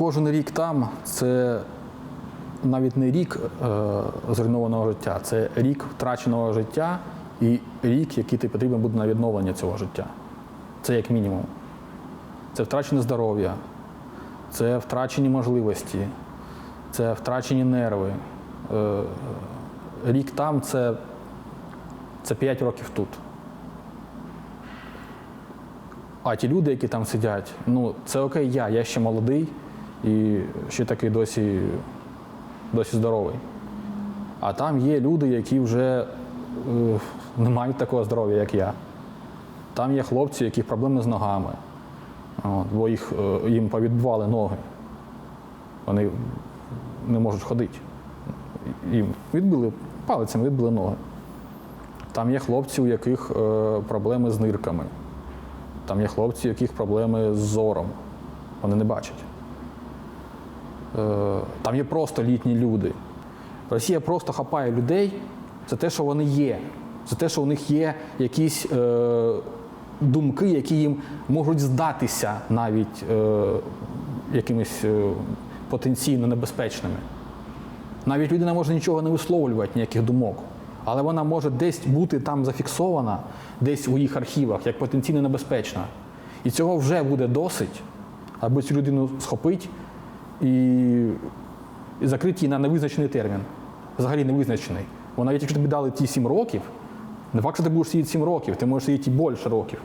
кожен рік там це навіть не рік е, зруйнованого життя, це рік втраченого життя і рік, який ти потрібен буде на відновлення цього життя. Це як мінімум. Це втрачене здоров'я, це втрачені можливості, це втрачені нерви. Е, рік там це, це 5 років тут. А ті люди, які там сидять, ну це окей, я, я ще молодий і ще такий досі, досі здоровий. А там є люди, які вже е, не мають такого здоров'я, як я. Там є хлопці, яких проблеми з ногами, От, бо їх, е, їм повідбували ноги. Вони не можуть ходити. Їм відбили палицями, відбили ноги. Там є хлопці, у яких е, проблеми з нирками. Там є хлопці, у яких проблеми з зором. Вони не бачать. Е, Там є просто літні люди. Росія просто хапає людей за те, що вони є, за те, що у них є якісь е, думки, які їм можуть здатися навіть е, якимись е, потенційно небезпечними. Навіть людина може нічого не висловлювати, ніяких думок. Але вона може десь бути там зафіксована, десь у їх архівах, як потенційно небезпечна. І цього вже буде досить, аби цю людину схопити і закрити її на невизначений термін. Взагалі невизначений. Бо навіть якщо тобі дали ті 7 років, не факт, що ти будеш сидіти 7 років, ти можеш сидіти і більше років.